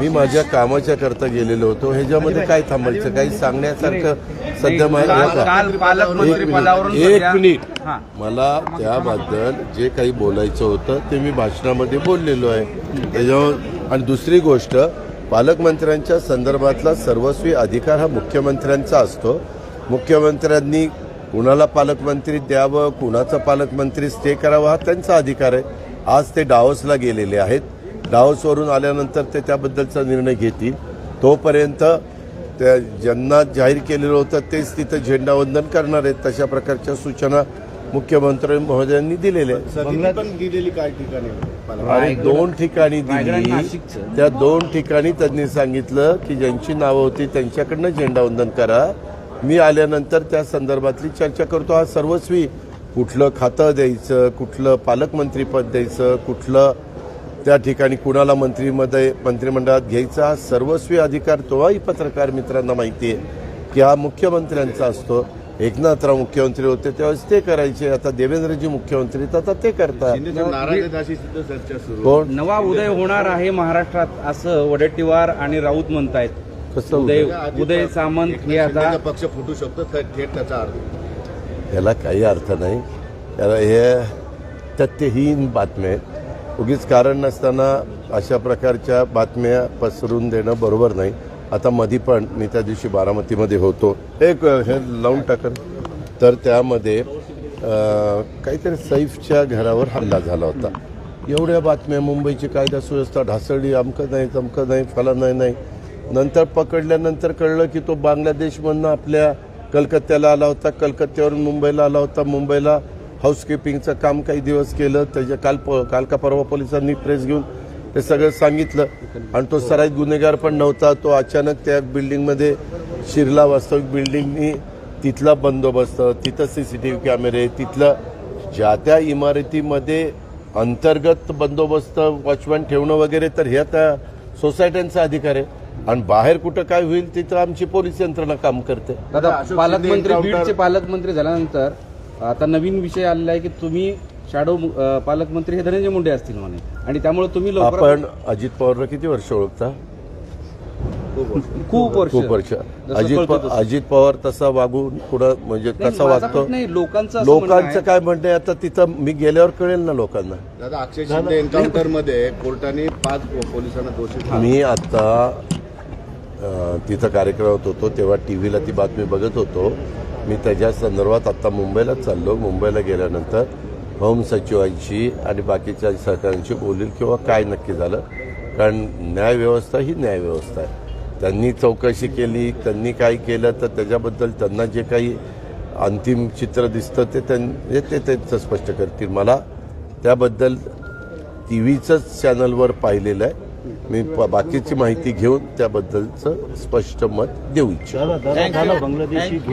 मी माझ्या कामाच्या करता गेलेलो होतो. ह्याच्यामध्ये काय थांबायचं? काही सांगण्यासारखं सध्या मा- काल का? काल पालकमंत्री एक मिनिट. एक सध्या- मिनिट. मला त्याबद्दल जे काही बोलायचं होतं ते मी भाषणामध्ये बोललेलो आहे. त्याच्यावर आणि दुसरी गोष्ट पालकमंत्र्यांच्या संदर्भातला सर्वस्वी अधिकार हा मुख्यमंत्र्यांचा असतो. मुख्यमंत्र्यांनी कुणाला पालकमंत्री द्यावं कुणाचं पालकमंत्री स्टे करावा हा त्यांचा अधिकार आहे. आज ते डावसला गेलेले आहेत. डावसवरून आल्यानंतर ते त्याबद्दलचा निर्णय घेतील. तोपर्यंत त्या ज्यांना जाहीर केलेलं होतं तेच तिथं झेंडावंदन करणार आहेत तशा प्रकारच्या सूचना मुख्यमंत्री महोदयांनी दिलेल्या आहेत. सगळी पण दिलेली काही ठिकाणी? आणि दोन ठिकाणी दिली. त्या दोन ठिकाणी त्यांनी सांगितलं की ज्यांची नावं होती त्यांच्याकडनं झेंडावंदन करा. मी आल्यानंतर त्या संदर्भातली चर्चा करतो. हा सर्वस्वी कुठलं खातं द्यायचं कुठलं पालकमंत्रीपद द्यायचं कुठलं त्या ठिकाणी कुणाला मंत्रीमध्ये मंत्रिमंडळात घ्यायचा सर्वस्वी अधिकार तोही पत्रकार मित्रांना माहिती आहे की हा मुख्यमंत्र्यांचा असतो. एकनाथराव मुख्यमंत्री होते त्यावेळेस ते करायचे. आता देवेंद्रजी मुख्यमंत्री आता ते करतात. नवा उदय होणार आहे महाराष्ट्रात असं वडेट्टीवार आणि राऊत म्हणतायत. कसं उदय उदय? सामंत हे आता पक्ष फुटू शकतो थेट त्याचा अर्थ याला काही अर्थ नाही. त्याला हे तथ्यहीन बातम्या आहेत उगीच कारण नसताना अशा प्रकारच्या बातम्या पसरून देणं बरोबर नाही. आता मधी पण मी त्या दिवशी बारामतीमध्ये होतो. एक हे लावून टाकन. तर त्यामध्ये काहीतरी सैफच्या घरावर हल्ला झाला होता. एवढ्या बातम्या मुंबईची कायदा सुव्यवस्था ढासळली अमकं नाही तमकं नाही फला नाही नाही. नंतर पकडल्यानंतर कळलं की तो बांगलादेशमधनं आपल्या कलकत्त्याला आला होता. कलकत्त्यावरून मुंबईला आला होता. मुंबईला हाऊसकीपिंगचं काम काही दिवस केलं त्याच्या काल प- काल का परवा पोलिसांनी प्रेस घेऊन ते सगळं सांगितलं. आणि तो सराईत गुन्हेगार पण नव्हता तो अचानक त्या बिल्डिंगमध्ये शिरला. वास्तविक बिल्डिंगनी तिथला बंदोबस्त तिथं सी सी टी व्ही कॅमेरे तिथलं ज्या त्या इमारतीमध्ये अंतर्गत बंदोबस्त वॉचमॅन ठेवणं वगैरे तर हे आता सोसायट्यांचा अधिकार आहे. आणि बाहेर कुठं काय होईल तिथं आमची पोलीस यंत्रणा काम करते. दादा पालकमंत्री पालकमंत्री झाल्यानंतर आता नवीन विषय आलेला आहे की तुम्ही शॅडो पालकमंत्री हे धनंजय मुंडे असतील म्हणे. आणि त्यामुळे तुम्ही आपण अजित पवारला किती वर्ष ओळखता? खूप वर्ष. खूप वर्ष. अजित. अजित पवार तसा वागून कुठं म्हणजे कसा माझा वागतो? लोकांचं लोकांचं. काय म्हणणं आता तिथं मी गेल्यावर कळेल ना लोकांना. दादा अक्षय शिंदे एन्काउंटरमध्ये कोर्टाने पाच पोलिसांना दोषी. मी आता तिथं कार्यक्रमात होतो तेव्हा टी व्हीला ती बातमी बघत होतो. मी त्याच्या संदर्भात आता मुंबईला चाललो. मुंबईला गेल्यानंतर होम सचिवांशी आणि बाकीच्या सहकाऱ्यांशी बोलील किंवा काय नक्की झालं. कारण न्यायव्यवस्था ही न्यायव्यवस्था आहे. त्यांनी चौकशी केली त्यांनी काय केलं तर त्याच्याबद्दल त्यांना जे काही अंतिम चित्र दिसतं ते त्यां हे ते त्यांचं स्पष्ट करतील. मला त्याबद्दल टी व्हीचंच चॅनलवर पाहिलेलं आहे. मी प- बाकीची माहिती घेऊन त्याबद्दलचं स्पष्ट मत देऊ इच्छितो.